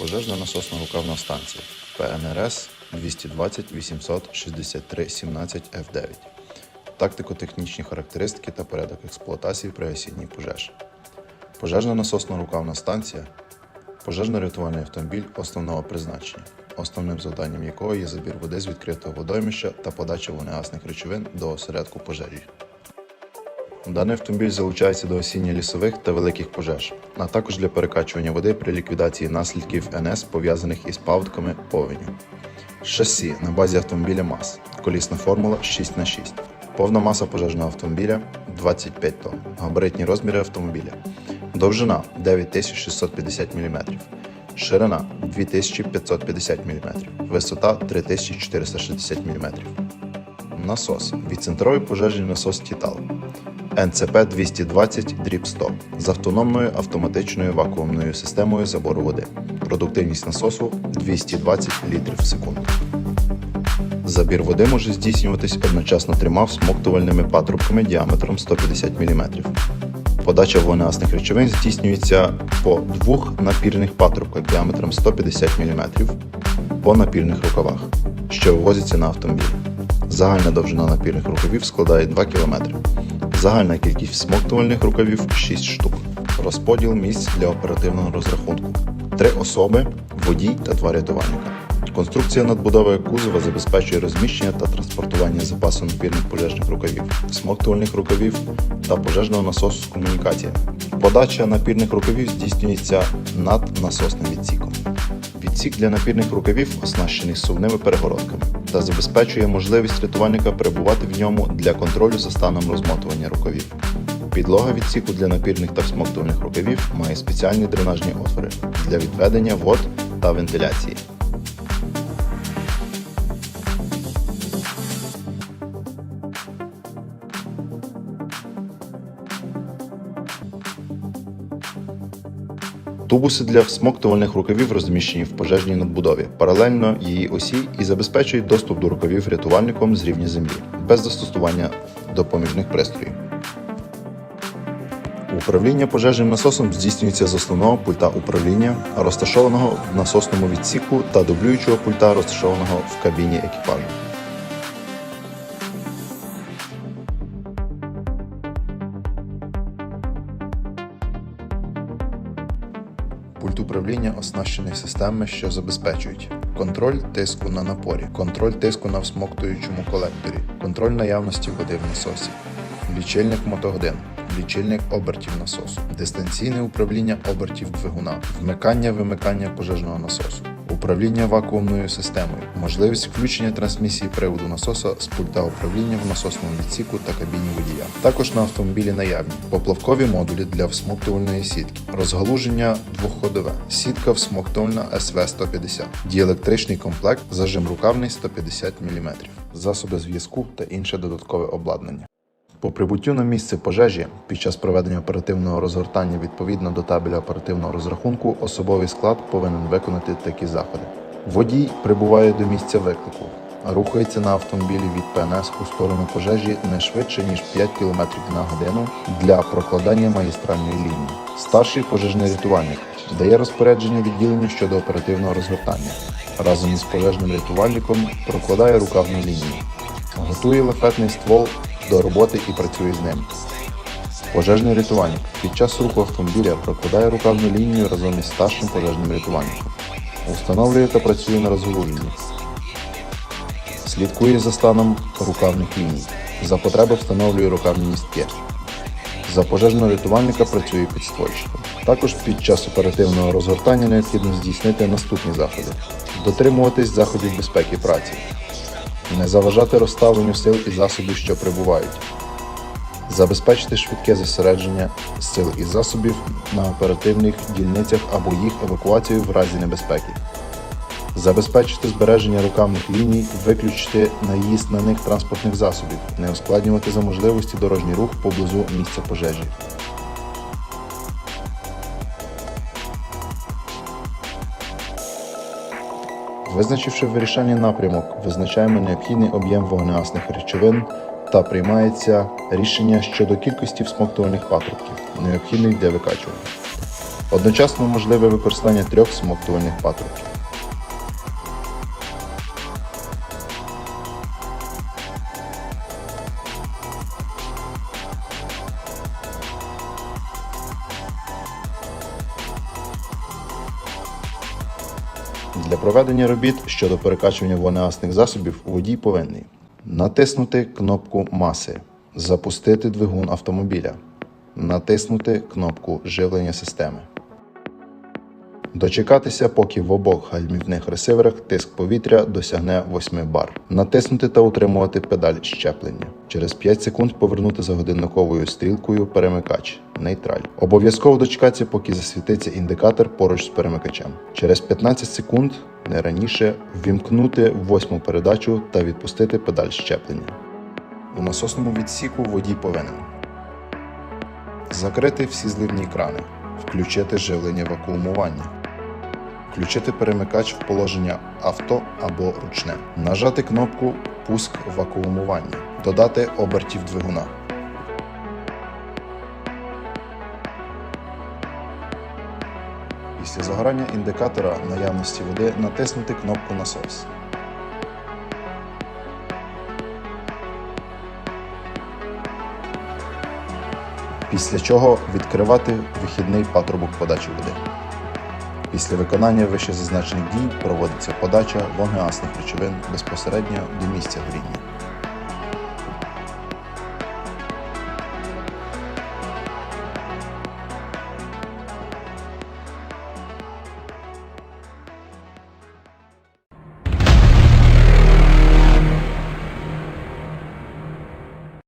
Пожежна насосна рукавна станція ПНРС 220 863 17 F9. Тактико-технічні характеристики та порядок експлуатації при осінній пожежі. Пожежна насосна рукавна станція пожежно-рятувальний автомобіль основного призначення, основним завданням якого є забір води з відкритого водоймища та подача вогнегасних речовин до осередку пожежі. Даний автомобіль залучається до осінньо-лісових та великих пожеж, а також для перекачування води при ліквідації наслідків НС, пов'язаних із паводками повені. Шасі на базі автомобіля МАЗ. Колісна формула 6х6. Повна маса пожежного автомобіля 25 тонн. Габаритні розміри автомобіля. Довжина 9650 мм. Ширина 2550 мм. Висота 3460 мм. Насос. Відцентровий пожежний насос Тітал. НЦП 220 дріб 100 з автономною автоматичною вакуумною системою забору води. Продуктивність насосу 220 літрів в секунду. Забір води може здійснюватись одночасно трьома всмоктувальними патрубками діаметром 150 мм. Подача вогнеасних речовин здійснюється по двох напірних патрубках діаметром 150 мм по напірних рукавах, що ввозяться на автомобілі. Загальна довжина напірних рукавів складає 2 км. Загальна кількість всмоктувальних рукавів 6 штук. Розподіл місць для оперативного розрахунку. Три особи, водій та два рятувальника. Конструкція надбудови кузова забезпечує розміщення та транспортування запасу напірних пожежних рукавів, всмоктувальних рукавів та пожежного насосу з комунікаціями. Подача напірних рукавів здійснюється над наносним відсіком. Відсік для напірних рукавів оснащений сувними перегородками та забезпечує можливість рятувальника перебувати в ньому для контролю за станом розмотування рукавів. Підлога відсіку для напірних та всмоктувальних рукавів має спеціальні дренажні отвори для відведення вод та вентиляції. Тубуси для всмоктувальних рукавів розміщені в пожежній надбудові паралельно її осі і забезпечують доступ до рукавів рятувальником з рівня землі без застосування допоміжних пристроїв. Управління пожежним насосом здійснюється з основного пульта управління, розташованого в насосному відсіку та дублюючого пульта, розташованого в кабіні екіпажу. Управління оснащений системи, що забезпечують контроль тиску на напорі, контроль тиску на всмоктуючому колекторі, контроль наявності води в насосі, лічильник мотогодин, лічильник обертів насосу, дистанційне управління обертів двигуна, вмикання вимикання пожежного насосу, управління вакуумною системою, можливість включення трансмісії приводу насоса з пульта управління в насосному відсіку та кабіні водія. Також на автомобілі наявні поплавкові модулі для всмоктувальної сітки, розгалуження двохходове, сітка всмоктувальна СВ-150, діелектричний комплект, зажим рукавний 150 мм, засоби зв'язку та інше додаткове обладнання. По прибуттю на місце пожежі під час проведення оперативного розгортання відповідно до табеля оперативного розрахунку особовий склад повинен виконати такі заходи. Водій прибуває до місця виклику, рухається на автомобілі від ПНС у сторону пожежі не швидше ніж 5 км на годину для прокладання магістральної лінії. Старший пожежний рятувальник дає розпорядження відділенню щодо оперативного розгортання. Разом із пожежним рятувальником прокладає рукавну лінію, готує лафетний ствол до роботи і працює з ним. Пожежний рятувальник під час руху автомобіля прокладає рукавну лінію разом із старшим пожежним рятувальником. Установлює та працює на розгалуженні. Слідкує за станом рукавних ліній. За потреби встановлює рукавні містки. За пожежного рятувальника працює підствольщиком. Також під час оперативного розгортання необхідно здійснити наступні заходи: дотримуватись заходів безпеки праці, не заважати розставленню сил і засобів, що прибувають, забезпечити швидке зосередження сил і засобів на оперативних дільницях або їх евакуацію в разі небезпеки, забезпечити збереження рукавних ліній, виключити наїзд на них транспортних засобів, не ускладнювати за можливості дорожній рух поблизу місця пожежі. Визначивши вирішальний напрямок, визначаємо необхідний об'єм вогнеасних речовин та приймається рішення щодо кількості всмоктувальних патрубків, необхідних для викачування. Одночасно можливе використання трьох смоктувальних патрубків. Для проведення робіт щодо перекачування вогнегасних засобів водій повинний натиснути кнопку маси, запустити двигун автомобіля, натиснути кнопку живлення системи. Дочекатися, поки в обох гальмівних ресиверах тиск повітря досягне 8 бар. Натиснути та утримувати педаль щеплення. Через 5 секунд повернути за годинниковою стрілкою перемикач нейтраль. Обов'язково дочекатися, поки засвітиться індикатор поруч з перемикачем. Через 15 секунд, не раніше, ввімкнути восьму передачу та відпустити педаль щеплення. У насосному відсіку водій повинен закрити всі зливні крани, включити живлення вакуумування, включити перемикач в положення авто або ручне, нажати кнопку Пуск вакуумування, додати обертів двигуна. Після загорання індикатора наявності води натиснути кнопку насос. Після чого відкривати вихідний патрубок подачі води. Після виконання вищезазначених дій проводиться подача вогнеасних речовин безпосередньо до місця горіння.